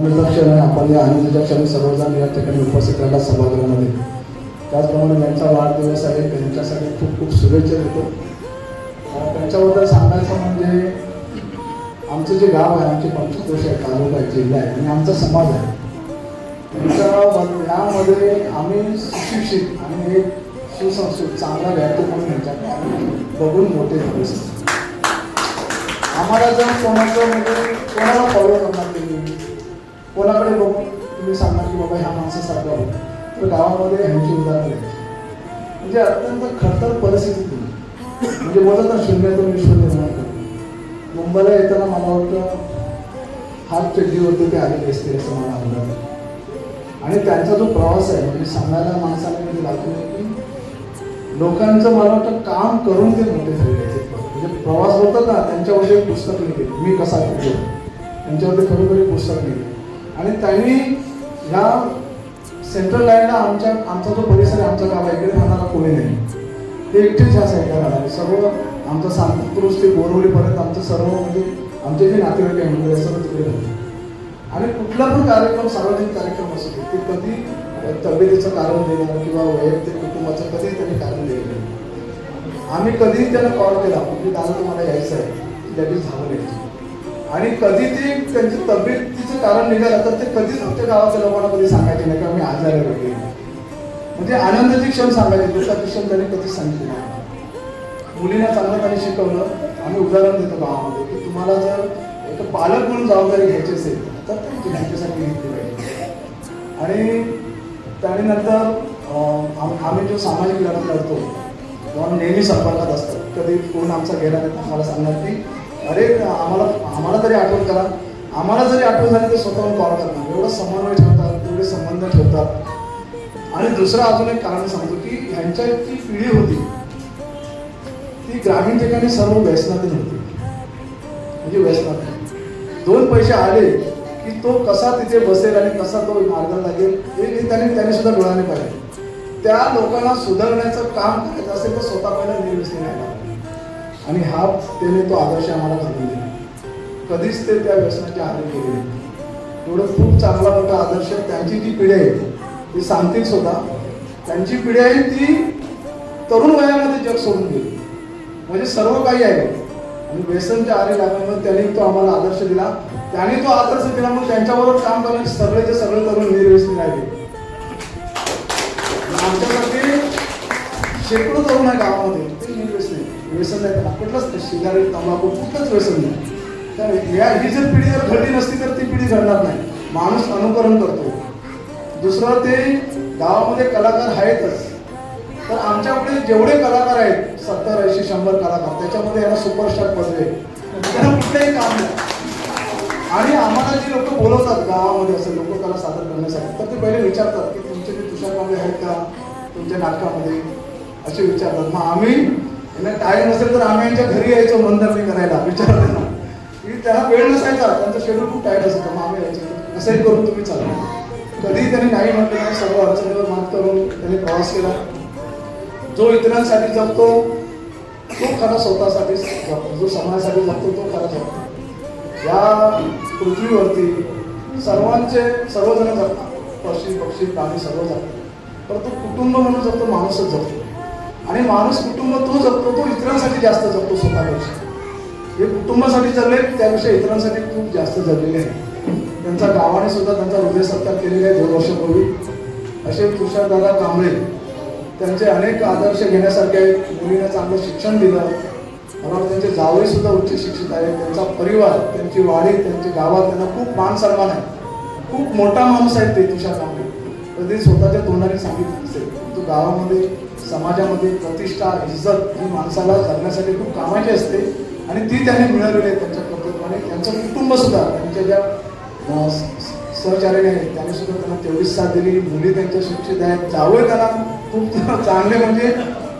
आनंदाच्या क्षण आहे आपण या आनंदाच्या क्षणी सर्वजण या ठिकाणी उपस्थित राहिला सभागृहामध्ये त्याचप्रमाणे त्यांचा वाढदिवस आहे त्यांच्यासाठी खूप खूप शुभेच्छा देतो. त्यांच्याबद्दल सांगायचं म्हणजे आमचं जे गाव आहे आमचे पंचकोश आहे तालुका आहे जिल्हा आहे आणि आमचा समाज आहे. त्यांच्या यामध्ये आम्ही सुशिक्षित आणि एक सुसंस्कृत चांगला व्यक्ती म्हणून यांच्याकडे आम्ही बघून मोठे झाले. आम्हाला जर कोणाचं म्हणजे कोणाला फॉलो करणार कोणाकडे लोक तुम्ही सांगणार की बाबा ह्या माणसासारखा हो तर गावामध्ये ह्यांची उदाहरणं आहेत. म्हणजे अत्यंत खडतर परिस्थिती म्हणजे बोलत ना शून्यातून विश्व निर्माण करतो मुंबईला येताना मला वाटतं हात चड्डीवरती ते आलेले असते असं मला आवडतं आणि त्यांचा जो प्रवास आहे म्हणजे सांगायला माणसाला म्हणजे दाखवलं की लोकांचं मला वाटतं काम करून ते मोठे झालेले आहेत. म्हणजे प्रवास होतात ना त्यांच्यावरती एक पुस्तक लिहिले मी कसा करतो त्यांच्यावरती खरोखर पुस्तक लिहिले आणि त्यांनी ह्या सेंट्रल लाईनला आमच्या आमचा जो परिसर आहे आमचा गाव आहे इकडे राहणारा कोणी नाही. ते एकटेच ह्या साईडला राहणार सर्व आमचं सांगपूर ते बोरवलीपर्यंत आमचं सर्व म्हणजे आमचे जे नातेवाईक आहे म्हणजे सर्व तिकडे राहतात. आणि कुठला पण कार्यक्रम सार्वजनिक कार्यक्रम असू दे ते कधी तब्येतीचं कारण देणार किंवा वैयक्तिक कुटुंबाचं कधी त्यांनी कारण दिलं नाही. आम्ही कधीही त्याला कॉल केला म्हणजे दादा तुम्हाला यायचं आहे त्याची झालं नाही आणि कधी ती त्यांची तब्येतीचं कारण निघालं तर ते कधीच आमच्या गावाच्या लोकांना कधी सांगायचे नाही का आम्ही आजारी वगैरे म्हणजे आनंदाचे क्षण सांगायचे दुसऱ्या क्षण त्यांनी कधीच सांगितले नाही. मुलींना चांगलं त्यांनी शिकवलं. आम्ही उदाहरण देतो गावामध्ये की तुम्हाला जर एक पालक म्हणून जबाबदारी घ्यायची असेल तर ती घ्यायच्यासाठी घेतली पाहिजे. आणि त्याने नंतर आम- आम्ही जो सामाजिक लढा लढतो तेव्हा नेहमी संपर्कात असतो. कधी कोण आमचा गेला नाही तर आम्हाला सांगणार की अरे आम्हाला आम्हाला तरी आठवण करा. आम्हाला जरी आठवण झाली तर स्वतःहून कॉल करणार. एवढं समन्वय ठेवतात एवढे संबंध ठेवतात. आणि दुसरं अजून एक कारण सांगतो की ह्यांच्या जी पिढी होती. ती ग्रामीण ठिकाणी सर्व व्यसनातील होती. म्हणजे व्यसनात दोन पैसे आले की तो कसा तिथे बसेल आणि कसा तो मार्गाला लागेल हे त्यांनी त्याने त्याने सुद्धा डोळ्याने पाहिजे त्या लोकांना सुधारण्याचं काम करायचं असेल तर स्वतः पहिला निर्व्यसनी नाही आणि हाच त्याने तो आदर्श आम्हाला घालून दिला. कधीच ते त्या व्यसनाच्या आधी गेले एवढं खूप चांगला मोठा आदर्श त्यांची जी पिढी आहे ती सांगतील सुद्धा. त्यांची पिढी आहे ती तरुण वयामध्ये जग सोडून गेली. म्हणजे सर्व काही आहे. आणि व्यसनच्या आरे लागल्यामुळे त्यांनी तो आम्हाला आदर्श दिला. त्याने तो आदर्श दिला म्हणून त्यांच्याबरोबर काम करणारे सगळेचे सगळे तरुण निर्व्यसनी राहिले. आमच्यासाठी शेकडो तरुण आहे गावामध्ये ते निर्व्यसनी आहे. व्यसन नाही त्यांना कुठलंच नाही. सिगारेट तंबाखू कुठलंच व्यसन नाही. तर या ही जर पिढी जर घडली नसती तर ती पिढी घडणार नाही. माणूस अनुकरण करतो. दुसरं ते गावामध्ये कलाकार आहेतच. तर आमच्याकडे जेवढे कलाकार आहेत सत्तर ऐंशी शंभर कलाकार त्याच्यामध्ये याला सुपरस्टार पदवे. त्यांना कुठलंही काम नाही. आणि आम्हाला जे लोक बोलवतात गावामध्ये असं लोककला सादर करण्यासाठी तर ते पहिले विचारतात की तुमचे ते तुषारमध्ये आहेत का? तुमच्या नाटकामध्ये? असे विचारतात. मग आम्ही त्यांना टाईम नसेल तर आम्ही यांच्या घरी यायचो मंदरणी करायला विचार त्यांना की त्यांना वेळ नसायचा त्यांचं शेड्यूल खूप टाईट असायचं मग आम्ही यायचो करून तुम्ही चालू कधीही त्यांनी नाही म्हटलं सर्व अडचणीवर मात करून त्यांनी प्रवास केला. जो इतरांसाठी जगतो तो खरा स्वतःसाठी जगतो. जो समाजासाठी जगतो तो खरा जगतो. या पृथ्वीवरती सर्वांचे सर्वजण जगतात. पक्षी पक्षी प्राणी सर्व जगतात. परंतु कुटुंब म्हणून जगतो माणूसच जगतो. आणि माणूस कुटुंब तो जगतो तो इतरांसाठी जास्त जगतो स्वतःपेक्षा. हे कुटुंबासाठी जगले त्यापेक्षा इतरांसाठी खूप जास्त जगलेले आहे. त्यांचा गावाने सुद्धा त्यांचा हृदय सत्कार केलेला आहे दोन वर्षापूर्वी. असे तुषारदादा कांबळे त्यांचे अनेक आदर्श घेण्यासारखे आहेत. मुलींना चांगलं शिक्षण दिलं. मला त्यांचे जावई सुद्धा उच्च शिक्षित आहेत. त्यांचा परिवार त्यांची वाडी त्यांच्या गावात त्यांना खूप मान सन्मान आहे. खूप मोठा माणूस आहे ते तुषार कांबळे. कधी स्वतःच्या तोंडाने सांगितलं नसेल. तो गावामध्ये समाजामध्ये प्रतिष्ठा इज्जत ही माणसाला करण्यासाठी खूप कामाची असते आणि ती त्यांनी मिळवलेली आहे त्यांच्या पद्धतीने. त्यांचं कुटुंब सुद्धा त्यांच्या ज्या अं, सहचार्याने आहेत त्यांनी सुद्धा त्यांना तेवढीच साथ दिली. मुली त्यांच्या शिक्षित आहेत. जावई त्यांना खूप चांगले म्हणजे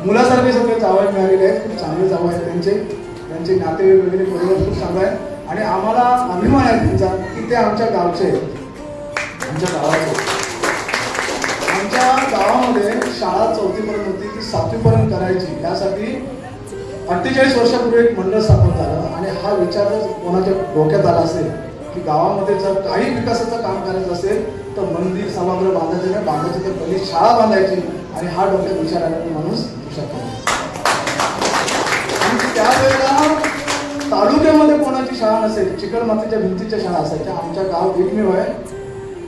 मुलासारखे सगळे जावई मिळालेले आहेत. खूप चांगले जावं आहेत त्यांचे. त्यांचे नाते वगैरे परिवार खूप चांगला आहे. आणि आम्हाला अभिमान आहे त्यांचा की ते आमच्या गावचे आहेत. आमच्या गावाचे आमच्या गावामध्ये शाळा चौथीपर्यंत होती ती सातवीपर्यंत करायची. यासाठी अठ्ठेचाळीस वर्षापूर्वी एक मंडळ स्थापन झालं आणि हा विचार कोणाच्या डोक्यात आला असेल की गावामध्ये जर काही विकासाचं काम करायचं असेल तर मंदिर सभागृह बांधायचं नाही बांधायचं तर पहिली शाळा बांधायची आणि हा डोक्यात विचार आलेला माणूस आणि त्यावेळेला तालुक्यामध्ये कोणाची शाळा नसेल चिकणमातीच्या भिंतीच्या शाळा असायच्या. आमच्या गाव एकमेव आहे.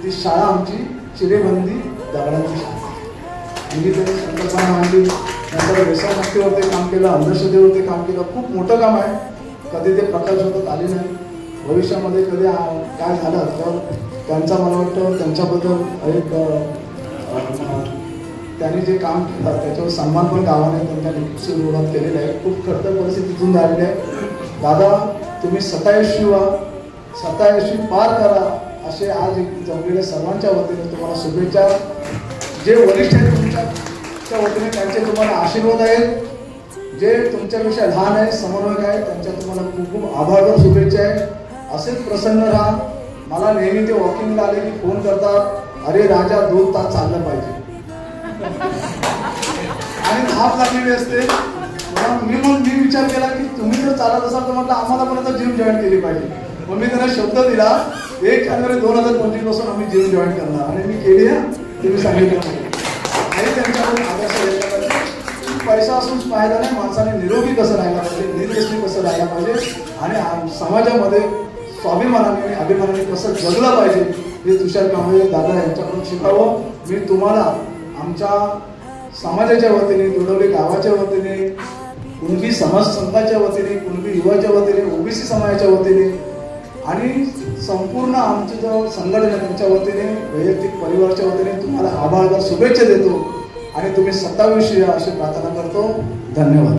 ती शाळा आमची चिरेबंदी म्हणजे त्यांनी संकल्पना मांडली नंतर व्यसनमुक्तीवरती काम केलं अंधश्रद्धेवरती काम केलं खूप मोठं काम आहे. कधी ते प्रकाश होतात आले नाही. भविष्यामध्ये कधी काय झालं तर त्यांचा मला वाटतं त्यांच्याबद्दल एक त्यांनी जे काम केलं त्याच्यावर सन्मान पण गावाने त्यांच्या सुरुवात केलेला आहे. खूप खडतर परिस्थितीतून झालेली आहे. दादा तुम्ही सतायशी व्हा सतायशी पार करा. असे आज एक जमलेल्या सर्वांच्या वतीने तुम्हाला शुभेच्छा. जे वरिष्ठ आहेत तुमच्या त्या वतीने त्यांचे तुम्हाला आशीर्वाद आहेत. जे तुमच्यापेक्षा लहान आहे समन्वयक आहे त्यांच्या तुम्हाला खूप खूप आभार व शुभेच्छा आहे असेच प्रसन्न राहा. मला नेहमी ते वॉकिंगला आले की फोन करतात अरे राजा दोन तास चाललं पाहिजे. आणि धाप लागलेली असते. मग मी मग मी विचार केला की तुम्ही जर चालत असाल तर म्हटलं आम्हाला पण आता जिम जॉईन केली पाहिजे. मग मी त्यांना शब्द दिला एक जानेवारी दोन हजार पंचवीसपासून आम्ही जिम जॉईन करणार. आणि मी केली आहे तुम्ही सांगितलं आणि त्यांच्याकडून आदर्श पाहिजे पैसा असून फायदा नाही माणसाने निरोगी कसं राहायला पाहिजे निर्देशी कसं राहायला पाहिजे आणि आम- समाजामध्ये स्वाभिमानाने आणि अभिमानाने कसं जगलं पाहिजे हे तुषार कांबळे दादा यांच्याकडून शिकावं. मी तुम्हाला आमच्या समाजाच्या वतीने दुडवली गावाच्या वतीने कुणबी समाज संघाच्या वतीने कुणबी युवाच्या वतीने ओबीसी समाजाच्या वतीने आणि संपूर्ण आमचं जो संघटन आहे त्यांच्या वतीने वैयक्तिक परिवाराच्या वतीने तुम्हाला आभार शुभेच्छा देतो. आणि तुम्ही सत्ताविषयी अशी प्रार्थना करतो. धन्यवाद.